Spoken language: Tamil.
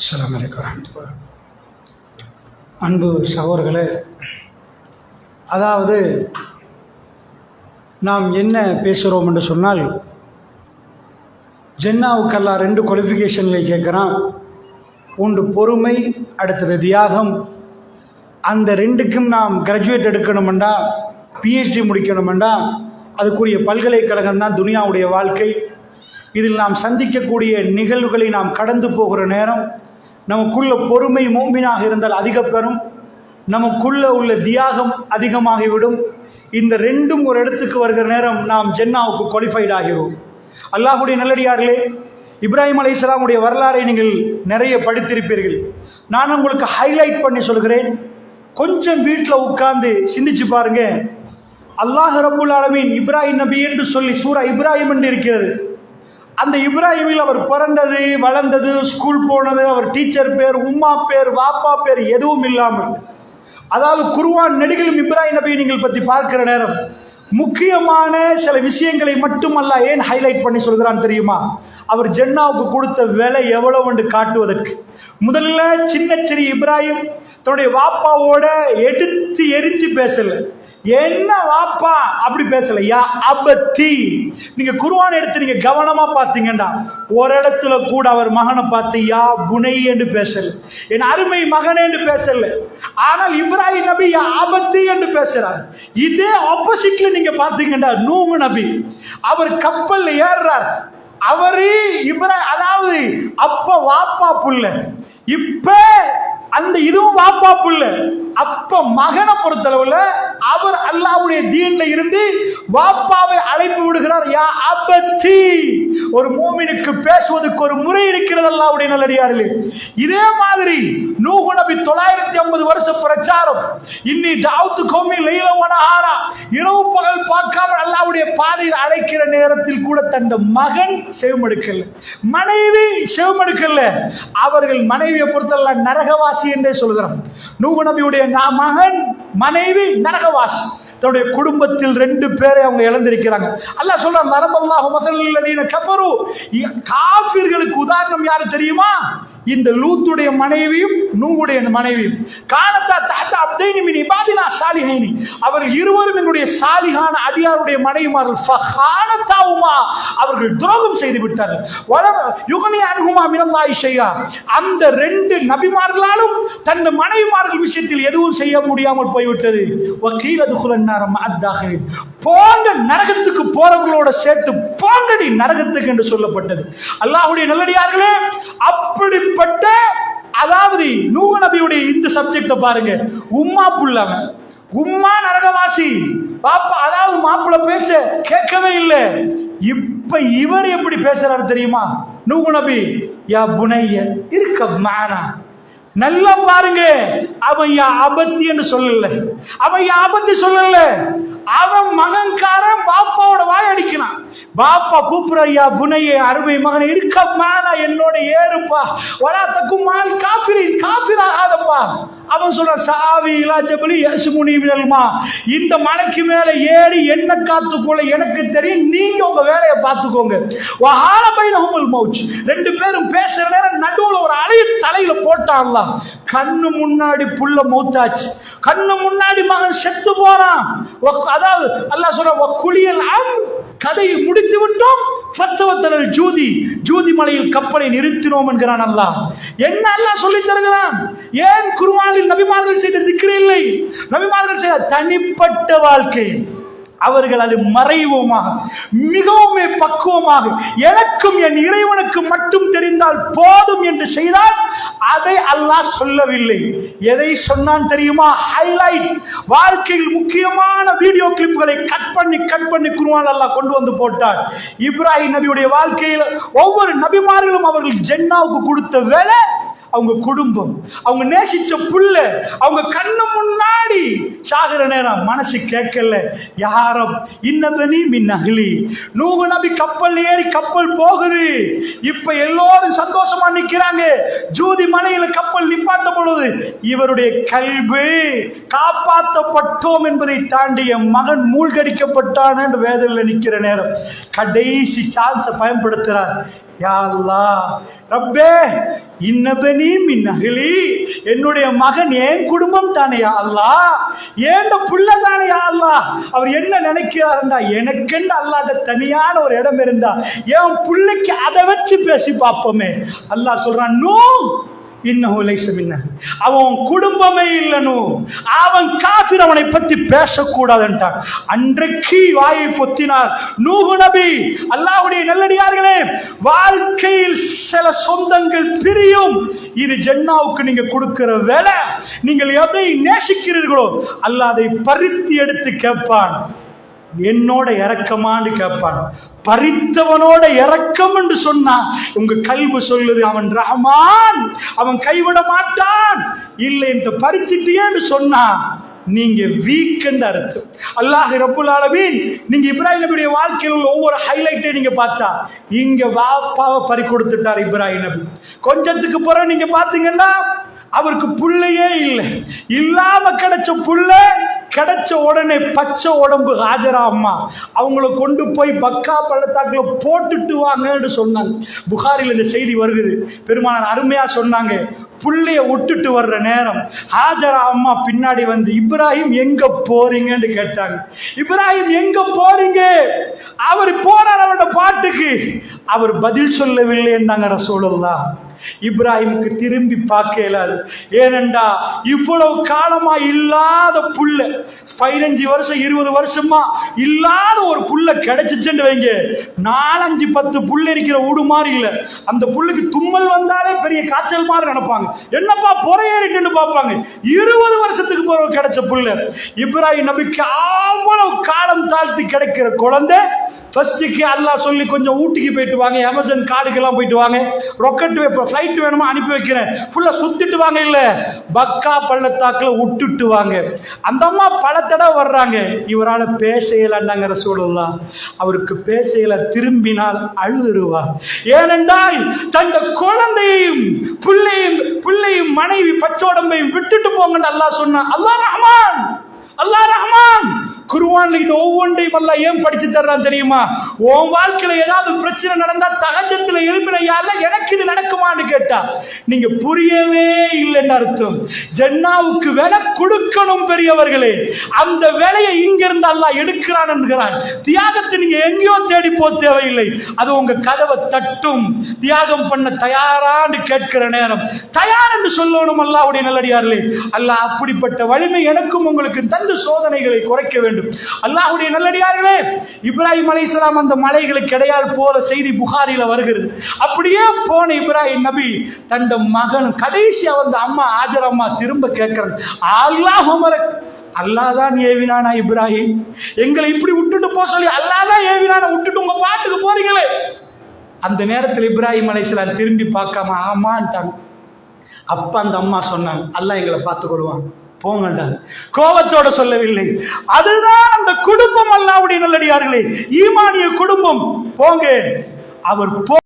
அஸ்லாம் வலைக்கம் வரஹ்மத்துல்லாஹி அன்பு சகோர்களே அதாவது நாம் என்ன பேசுகிறோம் என்று சொன்னால் ஜென்னாவுக்கெல்லாம் ரெண்டு குவாலிஃபிகேஷனில் கேட்குறான். ஒன்று பொறுமை அடுத்தது தியாகம். அந்த ரெண்டுக்கும் நாம் கிராஜுவேட் எடுக்கணுமெண்டா பிஹெச்டி முடிக்கணுமெண்டா அதுக்குரிய பல்கலைக்கழகம் தான் துனியாவுடைய வாழ்க்கை. இதில் நாம் சந்திக்கக்கூடிய நிகழ்வுகளை நாம் கடந்து போகிற நேரம் நமக்குள்ள பொறுமை மோம்பினாக இருந்தால் அதிக பெறும் நமக்குள்ள உள்ள தியாகம் அதிகமாகிவிடும். இந்த ரெண்டும் ஒரு இடத்துக்கு வருகிற நேரம் நாம் ஜென்னாவுக்கு குவாலிஃபைட் ஆகிறோம் அல்லாஹுடைய நல்லடியார்களே இப்ராஹிம் அலை இஸ்லாமுடைய வரலாறை நீங்கள் நிறைய படித்திருப்பீர்கள். நான் உங்களுக்கு ஹைலைட் பண்ணி சொல்கிறேன். கொஞ்சம் வீட்டில் உட்கார்ந்து சிந்திச்சு பாருங்க. அல்லாஹ் ரபுல் ஆலமீன் இப்ராஹிம் நபி என்று சொல்லி சூரா இப்ராஹிம் என்று இருக்கிறது. அந்த இப்ராஹிமில் அவர் பிறந்தது வளர்ந்தது ஸ்கூல் போனது அவர் டீச்சர் பேர் உம்மா பேர் வாப்பா பேர் எதுவும் இல்லாமல். அதாவது குருவான் நெடுகிலும் இப்ராஹிம் நபியை நீங்கள் பற்றி பார்க்கிற நேரம் முக்கியமான சில விஷயங்களை மட்டும் அல்ல ஏன் ஹைலைட் பண்ணி சொல்கிறான் தெரியுமா? அவர் ஜென்னாவுக்கு கொடுத்த விலை எவ்வளவு என்று காட்டுவதற்கு. முதல்ல சின்ன சிறி இப்ராஹிம் தன்னுடைய வாப்பாவோட எடுத்து எரிஞ்சு பேசலை. என்ன வாப்பா? அப்படி பேசலையா? அபத்தி. நீங்க குருவான் எடுத்து நீங்க கவனமா பார்த்தீங்கன்னா ஒரு இடத்துல கூட அவர் மகனை பார்த்து யா புனை என்று பேசல. என் அருமை மகனே என்று பேசல. ஆனால் இப்ராஹிம் நபி யா ஆபத்தி என்று பேசுறார். இதே ஆப்போசிட்ல நீங்க பார்த்தீங்கன்னா நூஹு நபி. அவர் கப்பல் ஏறுறார். அவரு இப்ரா அதாவது அப்ப வாப்பா புள்ள. இப்ப அந்த இதுவும் வாப்பா புள்ள. அப்ப மகனை பொறுத்தளவுல அவர் அல்லாவுடைய தீன்ல இருந்து வாப்பாவை அழைப்பு விடுகிறார் யா அபத்தி. ஒரு மூமினுக்கு பேசுவதற்கு ஒரு முறை இருக்கிறது அல்லாவுடைய நல்லடியார்களே. இதே மாதிரி நூகு நபி தொள்ளாயிரத்தி ஐம்பது வருஷம் பிரச்சாரம். இன்னி தாவுத்து கோமி லைலவன ஆரா இரவு பகல் பார்க்காம அல்லாவுடைய பாதையில் அழைக்கிற நேரத்தில் கூட தந்த மகன் செவமெடுக்கல. மனைவி செவமெடுக்கல. அவர்கள் மனைவியை பொறுத்தல்ல நரகவாசி என்றே சொல்கிறான் நூகு நபியுடைய நா- மகன் மனைவி நரகவாசி. தன்னுடைய குடும்பத்தில் ரெண்டு பேரை அவங்க இழந்திருக்கிறாங்க. அல்ல சொல்ற நரம்பல்லாஹு மசல்லதீன கபரு காபிர்களுக்கு உதாரணம் யாரு தெரியுமா? இந்த லூத்துடைய மனைவியும் நூவுடைய மனைவி காலத்தா தாத்தா அப்தைனி மின் இபாதினா சாலிஹைனி. அவர் இருவரும் என்னுடைய சாலிகான அடியாருடைய மனைவிமார்கள் ஃபஹானத்தாவுமா. அவர்கள் துரோகம் செய்து விட்டார்கள். வளர யுகனி அனுகுமா மினல்லாய் செய்யா அந்த ரெண்டு நபிமார்களாலும் தன் மனைவிமார்கள் விஷயத்தில் எதுவும் செய்ய முடியாமல் போய்விட்டது. வக்கீல் அதுகுலன்னாரம் அத்தாக போங்க நரகத்துக்கு போறவங்களோட சேர்த்து போங்கடி நரகத்துக்கு என்று சொல்லப்பட்டது. அல்லாஹுடைய நல்லடியார்களே அப்படிப்பட்ட அதாவது நூஹ் நபியுடைய இந்த சப்ஜெக்ட பாருங்க. உம்மா புள்ளவன் உம்மா நரகவாசி. பாப்பா அதாவது மாப்பிள்ள பேச்ச கேட்கவே இல்லை. இப்ப இவர் எப்படி பேசுறாரு தெரியுமா? நூகு நபி யா புனைய இருக்க மானா நல்லா பாருங்க. அவன் யா ஆபத்தி என்று சொல்லல. அவன் யா ஆபத்தி சொல்லல. அவன் மகன்காரன் பாப்பாவோட வாய் அடிக்கிறான். பாப்பா கூப்பிடுற ஐயா புனையே அருமை மகன் இருக்க மேல என்னோட ஏறுப்பா. வரா தக்குமால் காப்பிரி காப்பிராகாதப்பா அவன் சொல்ற சாவி இலாச்சபலி ஜபலி யசுமுனி வினல்மா இந்த மலைக்கு மேல ஏறி என்ன காத்துக்கொள்ள எனக்கு தெரியும் நீங்க உங்க வேலையை பார்த்துக்கோங்க. வஹால பைனஹுமுல் மௌஜ் ரெண்டு பேரும் பேசுற நேரம் நடுவில் ஒரு அலைய தலையில போட்டான்லாம் கண்ணு முன்னாடி புள்ள மௌத்தாச்சு. கண்ணு முன்னாடி மகன் செத்து போறான் ஒக்- அதாவது அல்லாஹ் சொல்ற குளியல் கதையை முடித்து விட்டோம். ஃபத்தவத்தனல் ஜூதி ஜூதி மலையில் கப்பலை நிறுத்தினோம் என்கிறான் அல்லாஹ். என்ன அல்லாஹ் சொல்லி தருகிறான்? ஏன் குருவானில் நபிமார்கள் செய்த சிக்கிரி இல்லை? நபிமார்கள் செய்த தனிப்பட்ட வாழ்க்கை. அவர்கள் அது மறைவோமாக மிகவும் பக்குவமாக எனக்கும் என் இறைவனுக்கு மட்டும் தெரிந்தால் போதும் என்று செய்தால் அதை அல்லாஹ் சொல்லவில்லை. எதை சொன்னான் தெரியுமா? ஹைலைட் வாழ்க்கையில் முக்கியமான வீடியோ கிளிப்புகளை கட் பண்ணி கட் பண்ணி குருவான் அல்லாஹ் கொண்டு வந்து போட்டார். இப்ராஹிம் நபியுடைய வாழ்க்கையில் ஒவ்வொரு நபிமார்களும் அவர்கள் ஜென்னாவுக்கு கொடுத்த வேலை அவங்க குடும்பம் அவங்க நேசிச்ச புள்ள அவங்க கண்ணு முன்னாடி சாகிற நேரம் மனசு கேட்கல. யாரம்? இன்னதனி மின் அகலி நூகு நபி கப்பல் ஏறி கப்பல் போகுது. இப்ப எல்லோரும் சந்தோஷமா நிக்கிறாங்க. ஜூதி மலையில கப்பல் நிப்பாட்ட பொழுது இவருடைய கல்வி காப்பாற்றப்பட்டோம் என்பதை தாண்டி என் மகன் மூழ்கடிக்கப்பட்டான் என்று வேதனையில் நிக்கிற நேரம். கடைசி சான்ஸை பயன்படுத்துறார். யா ரப்பே இன்னபனி மின்னகிலி. என்னுடைய மகன் என் குடும்பம் தானே அல்லா. ஏண்ட புள்ள தானே அல்லா. அவர் என்ன நினைக்கிறாருண்டா? எனக்கென்று அல்லாட்ட தனியான ஒரு இடம் இருந்தா. என் பிள்ளைக்கு அதை வச்சு பேசி பார்ப்போமே. அல்லாஹ் சொல்றான் நோ இன்னும் லைச மின்ன. அவன் குடும்பமே இல்லைனோ. அவன் காபிர் அவனை பத்தி பேசக்கூடாதுன்றான் அன்றைக்கு வாயை பொத்தினார். நூகு நபி அல்லாவுடைய நல்லடியார்களே வாழ்க்கையில் சில சொந்தங்கள் பிரியும். இது ஜென்னாவுக்கு நீங்க கொடுக்கிற வேலை. நீங்கள் எதை நேசிக்கிறீர்களோ அல்லாஹ் அதை பறித்து எடுத்து கேட்பான். என்னோட இறக்கமான்னு கேட்பான். பறித்தவனோட இறக்கம் என்று சொன்னான் உங்க கல்வி சொல்லுது அவன் ரஹமான் அவன் கைவிட மாட்டான். இல்லை என்று பறிச்சிட்டியேன்னு சொன்னான் நீங்க வீக்கெண்ட் அர்த்தம். அல்லாஹ் ரப்புல் ஆலமீன் நீங்க இப்ராஹிம் நபியுடைய வாழ்க்கையில் உள்ள ஒவ்வொரு ஹைலைட்டை நீங்க பார்த்தா இங்க வாப்பாவை பறி கொடுத்துட்டார் இப்ராஹிம் நபி. கொஞ்சத்துக்கு பிறகு நீங்க பாத்தீங்கன்னா அவருக்கு புள்ளையே இல்லை. இல்லாம கிடைச்ச புள்ள கிடைச்ச உடனே பச்சை உடம்பு ஹாஜரா அம்மா. அவங்கள கொண்டு போய் பக்கா பள்ளத்தாக்கில் போட்டுட்டு வாங்கன்னு சொன்னாங்க. புகாரில் இந்த செய்தி வருகிறது. பெருமானார் அருமையா சொன்னாங்க. புள்ளைய விட்டுட்டு வர்ற நேரம். ஹாஜரா அம்மா பின்னாடி வந்து இப்ராஹிம் எங்க போறீங்கன்னு கேட்டாங்க. இப்ராஹிம் எங்க போறீங்க? அவர் போனார் அவரோட பாட்டுக்கு. அவர் பதில் சொல்லவில்லை என்றாங்க ரசூலுல்லா இப்ராஹிமுக்கு திரும்பி பார்க்க இயலாது. ஏனெண்டா இவ்வளவு காலமா இல்லாத புல்ல பதினஞ்சு வருஷம் இருபது வருஷமா இல்லாத ஒரு புல்ல கிடைச்சிச்சுன்னு வைங்க. நாலஞ்சு பத்து புல் இருக்கிற ஊடு மாதிரி இல்ல. அந்த புல்லுக்கு தும்மல் வந்தாலே பெரிய காய்ச்சல் மாதிரி நினைப்பாங்க. என்னப்பா பொறையேறிட்டுன்னு பார்ப்பாங்க. இருபது வருஷத்துக்கு பிறகு கிடைச்ச புல்லு. இப்ராஹிம் நபிக்கு அவ்வளவு காலம் தாழ்த்தி கிடைக்கிற குழந்தை ஃபர்ஸ்ட்டுக்கு அல்லாஹ் சொல்லி கொஞ்சம் ஊட்டிக்கு போயிட்டு வாங்க அமேசான் காடுக்கெல்லாம் போயிட்டு வாங்க. ரொக்கெட் இப்போ ஃப்ளைட் வேணுமா அனுப்பி வைக்கிறேன். ஃபுல்லாக சுற்றிட்டு வாங்க இல்லை. பக்கா பள்ளத்தாக்கில் விட்டுட்டு வாங்க. அந்த அம்மா பல தடவை வர்றாங்க. இவரால் பேச இயலாண்டாங்கிற சூழல்லாம் அவருக்கு பேச இயல திரும்பினால் அழுதுருவா. ஏனென்றால் தந்த குழந்தையும் பிள்ளையும் பிள்ளையும் மனைவி பச்சோடம்பையும் விட்டுட்டு போங்கன்னு அல்லா சொன்னான். அல்லா ரஹ்மான்! அல்லாஹ் ரஹ்மான். குருவான்ல இது ஒவ்வொன்றையும் அல்லாஹ் ஏன் படிச்சு தர்றான் தெரியுமா? உன் வாழ்க்கையில ஏதாவது பிரச்சனை நடந்தா தகஜத்துல எழுப்பினையால எனக்கு இது நடக்குமான்னு கேட்டா நீங்க புரியவே இல்லைன்னு அர்த்தம். ஜன்னாவுக்கு விலை கொடுக்கணும் பெரியவர்களே. அந்த வேலையை இங்க இருந்து அல்லாஹ் எடுக்கிறான் என்கிறான். தியாகத்தை நீங்க எங்கேயோ தேடி போக தேவையில்லை. அது உங்க கதவை தட்டும். தியாகம் பண்ண தயாரான்னு கேட்கிற நேரம். தயார் என்று சொல்லணும் அல்லாஹ்வுடைய நல்லடியார்களே. அல்லாஹ் அப்படிப்பட்ட வலிமை எனக்கும் உங்களுக்கு தந்து சோதனைகளை குறைக்க வேண்டும். அல்லாஹுடைய நல்லடியார்களே இப்ராஹிம் அலைஹிஸ்ஸலாம் அந்த மலைகளுக்கு இடையால் போற செய்தி புகாரில வருகிறது. அப்படியே போன இப்ராஹிம் நபி தந்த மகன் கடைசியா வந்து அம்மா ஆஜர் அம்மா திரும்ப கேட்கிறான். அல்லாஹ் உமரக் அல்லாஹ் தான் ஏவினானா இப்ராஹிம்? எங்களை இப்படி விட்டுட்டு போக சொல்லி அல்லாஹ் தான் ஏவினானா? விட்டுட்டு உங்க பாட்டுக்கு போறீங்களே. அந்த நேரத்தில் இப்ராஹிம் அலைசலாம் திரும்பி பார்க்காம ஆமான்ட்டாங்க. அப்ப அந்த அம்மா சொன்னாங்க அல்லாஹ் எங்களை பார்த்துக்கொள்வான். போங்கண்டாங்க கோபத்தோட சொல்லவில்லை. அதுதான் அந்த குடும்பம் அல்லாவுடைய நல்லடியார்களே. ஈமானிய குடும்பம். போங்க. அவர் போ